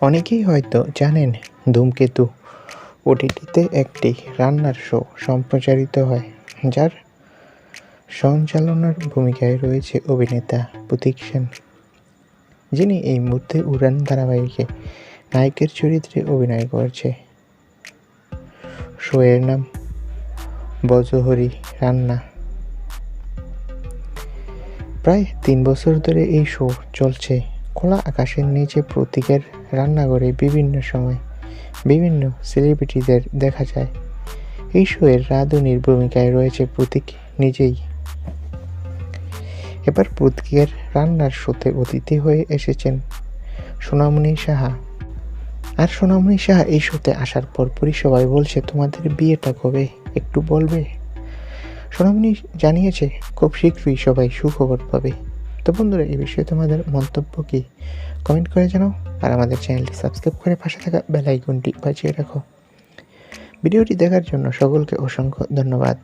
অনেকেই হয়তো জানেন ধূমকেতু ওটিটিতে একটি রান্নার শো সম্প্রচারিত হয়, যার সঞ্চালনার ভূমিকায় রয়েছে অভিনেতা প্রতীক সেন, যিনি এই মুহূর্তে উড়ান ধারাবাহিকে নায়কের চরিত্রে অভিনয় করছে। শোয়ের নাম বজহরি রান্না। প্রায় তিন বছর ধরে এই শো চলছে। খোলা আকাশের নিচে প্রতীকের রান্নাঘরে বিভিন্ন সময় বিভিন্ন সেলিব্রিটিদের দেখা যায়। এই শোয়ের রাঁধুনির ভূমিকায় রয়েছে প্রতীক নিজেই। এবার প্রতীকের রান্নার শোতে অতিথি হয়ে এসেছেন সোনামণি সাহা। আর সোনামণি সাহা এই শোতে আসার পরপরই সবাই বলছে, তোমাদের বিয়েটা কবে? একটু বলবে? সোনামণি জানিয়েছে, খুব শীঘ্রই সবাই সুখবর পাবে। তো বন্ধুরা এই বিষয়ে তোমাদের মন্তব্য কি? কমেন্ট করে জানাও আর আমাদের চ্যানেলটি সাবস্ক্রাইব করে পাশে থাকা বেল আইকনটি বাজিয়ে রাখো। ভিডিওটি দেখার জন্য সকলকে অসংখ্য ধন্যবাদ।